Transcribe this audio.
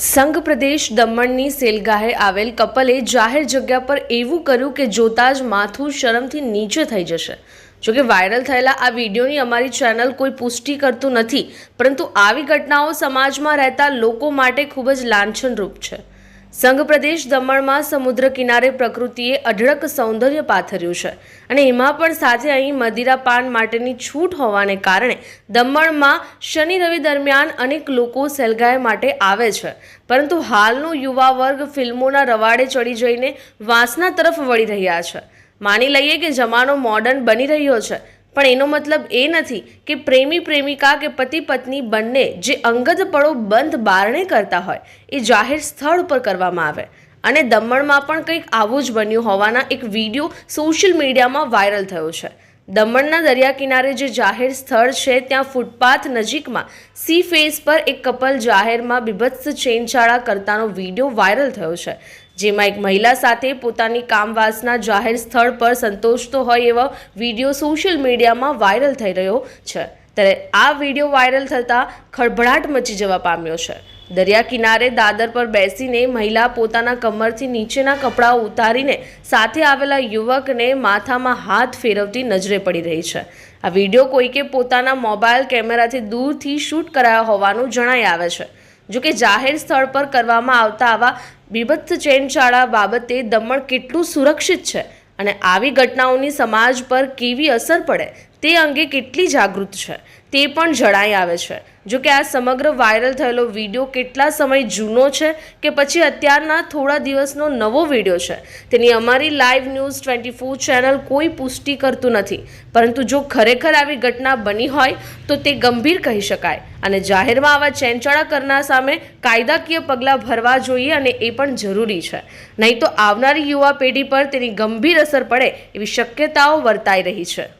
સંઘ પ્રદેશ દમણની સેલગાહે આવેલ કપલે જાહેર જગ્યા પર એવું કર્યું કે જોતા જ માથું શરમથી નીચે થઈ જશે. જોકે વાયરલ થયેલા આ વિડીયોની અમારી ચેનલ કોઈ પુષ્ટિ કરતું નથી, પરંતુ આવી ઘટનાઓ સમાજમાં રહેતા લોકો માટે ખૂબ જ લાંછનરૂપ છે. સંઘ પ્રદેશ દમણમાં સમુદ્ર કિનારે પ્રકૃતિએ અઢળક સૌંદર્ય પાથર્યું છે. અને એમાં પણ સાથે અહીં મદિરા પાન માટેની છૂટ હોવાને કારણે દમણમાં શનિ રવિ દરમિયાન અનેક લોકો સેલગાય માટે આવે છે. પરંતુ હાલનો યુવા વર્ગ ફિલ્મોના રવાડે ચડી જઈને વાંસના તરફ વળી રહ્યા છે. માની લઈએ કે જમાનો મોડર્ન બની રહ્યો છે. પણ એનો મતલબ એ નથી કે પ્રેમી પ્રેમિકા કે પતિ પત્ની બંને જે અંગત પળો બંધ બારણે કરતા હોય, એ જાહેર સ્થળ ઉપર કરવામાં આવે. અને દમણમાં પણ કંઈક આવું જ બન્યું હોવાના એક વીડિયો સોશિયલ મીડિયામાં વાયરલ થયો છે. દમણના દરિયા કિનારે જે જાહેર સ્થળ છે, ત્યાં ફૂટપાથ નજીકમાં સી ફેસ પર એક કપલ જાહેરમાં બીભત્સ ચેનચાળા કરતાનો વીડિયો વાયરલ થયો છે. જેમાં એક મહિલા સાથે પોતાની કામવાસના જાહેર સ્થળ પર સંતોષતો હોય એવો વીડિયો સોશિયલ મીડિયામાં વાયરલ થઈ રહ્યો છે. ત્યારે આ વીડિયો વાયરલ થતાં ખળભળાટ મચી જવા પામ્યો છે. દરિયા કિનારે દાદર પર બેસીને મહિલા પોતાના કમરથી નીચેના કપડાઓ ઉતારીને સાથે આવેલા યુવકને માથામાં હાથ ફેરવતી નજરે પડી રહી છે. આ વીડિયો કોઈકે પોતાના મોબાઈલ કેમેરાથી દૂરથી શૂટ કરાયો હોવાનું જણાઈ આવે છે. જો કે જાહેર સ્થળ પર કરવામાં આવતા આવા બીભત્સ ચેનચાળા બાબતે દમણ કેટલું સુરક્ષિત છે અને આવી ઘટનાઓની સમાજ પર કેવી અસર પડે તે અંગે કેટલી જાગૃત છે? તે પણ જણાઈ આવે છે. જો કે આ સમગ્ર વાયરલ થયેલો વીડિયો કેટલા સમય જૂનો છે કે પછી અત્યારના થોડા દિવસનો નવો વીડિયો છે? તેની અમારી live news twenty four channel કોઈ પુષ્ટિ કરતું નથી. પરંતુ જો ખરેખર આવી ઘટના બની હોય, તો તે ગંભીર કહી શકાય. અને જાહેરમાં આવા ચેનચાળા કરનાર સામે કાયદાકીય પગલાં ભરવા જોઈએ અને એ પણ જરૂરી છે. નહીં તો આવનારી યુવા પેઢી પર તેની ગંભીર અસર પડે એવી શક્યતાઓ વર્તાઈ રહી છે.